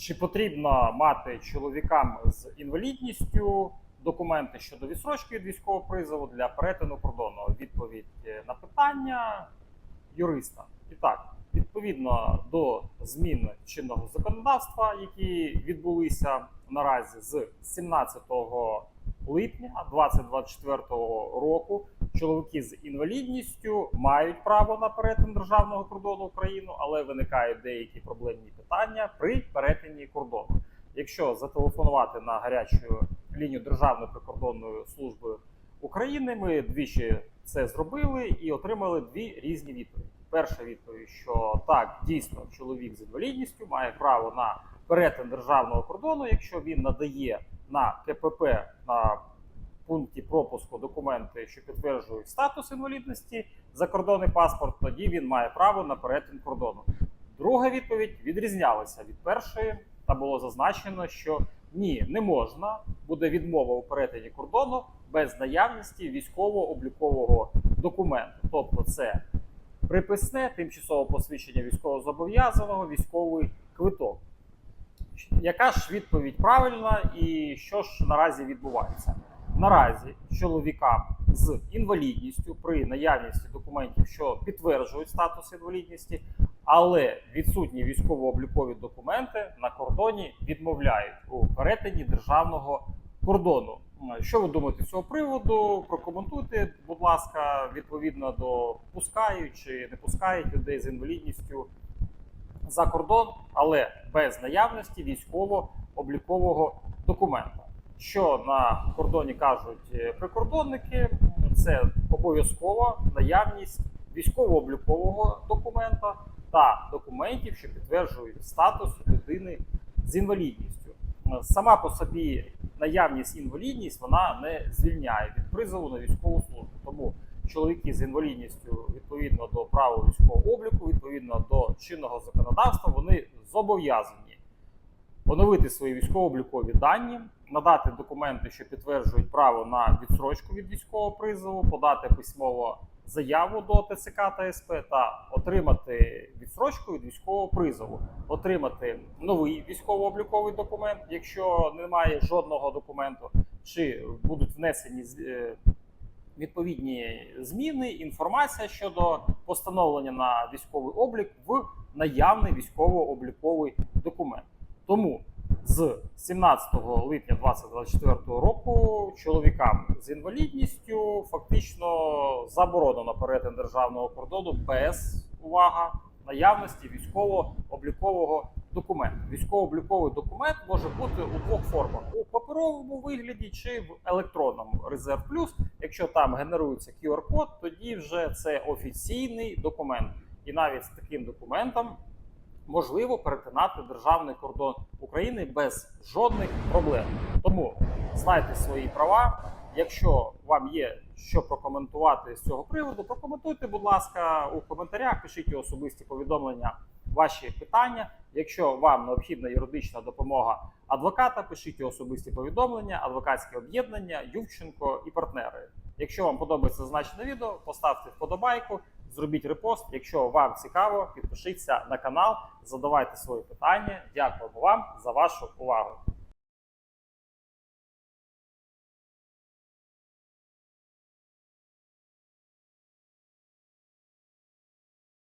Чи потрібно мати чоловікам з інвалідністю документи щодо відсрочки від військового призову для перетину кордону? Відповідь е, на питання юриста. І так, відповідно до змін чинного законодавства, які відбулися наразі з 17 липня 2024 року, чоловіки з інвалідністю мають право на перетин державного кордону України, але виникають деякі проблемні питання при перетині кордону. Якщо зателефонувати на гарячу лінію Державної прикордонної служби України, ми двічі це зробили і отримали дві різні відповіді. Перша відповідь, що так, дійсно, чоловік з інвалідністю має право на перетин державного кордону, якщо він надає на КПП на пункті пропуску документи, що підтверджують статус інвалідності, закордонний паспорт, тоді він має право на перетин кордону. Друга відповідь відрізнялася від першої, та було зазначено, що ні, не можна, буде відмова у перетині кордону без наявності військово-облікового документу. Тобто це приписне, тимчасове посвідчення військовозобов'язаного, військовий квиток. Яка ж відповідь правильна і що ж наразі відбувається? Наразі чоловікам з інвалідністю при наявності документів, що підтверджують статус інвалідності, але відсутні військово-облікові документи на кордоні відмовляють у перетині державного кордону. Що ви думаєте з цього приводу? Прокоментуйте, будь ласка, відповідно до пускають чи не пускають людей з інвалідністю за кордон, але без наявності військово-облікового документа. Що на кордоні кажуть е, прикордонники, це обов'язкова наявність військово-облікового документа та документів, що підтверджують статус людини з інвалідністю. Е, Сама по собі наявність інвалідність вона не звільняє від призову на військову службу. Тому чоловіки з інвалідністю відповідно до правил військового обліку, відповідно до чинного законодавства, вони зобов'язані оновити свої військово-облікові дані, надати документи, що підтверджують право на відсрочку від військового призову, подати письмово заяву до ТЦК та СП та отримати відсрочку від військового призову, отримати новий військово-обліковий документ, якщо немає жодного документу, чи будуть внесені е, відповідні зміни, інформація щодо постановлення на військовий облік в наявний військово-обліковий документ. Тому з 17 липня 2024 року чоловікам з інвалідністю фактично заборонено перетин державного кордону без увага наявності військово-облікового документу. Військово-обліковий документ може бути у двох формах: у паперовому вигляді чи в електронному резерв плюс. Якщо там генерується QR-код, тоді вже це офіційний документ. І навіть з таким документом можливо перетинати державний кордон України без жодних проблем. Тому знайте свої права. Якщо вам є що прокоментувати з цього приводу, прокоментуйте, будь ласка, у коментарях, пишіть особисті повідомлення ваші питання. Якщо вам необхідна юридична допомога адвоката, пишіть особисті повідомлення, адвокатське об'єднання, Ювченко і партнери. Якщо вам подобається зазначене відео, поставте вподобайку, зробіть репост. Якщо вам цікаво, підпишіться на канал, задавайте свої питання. Дякуємо вам за вашу увагу.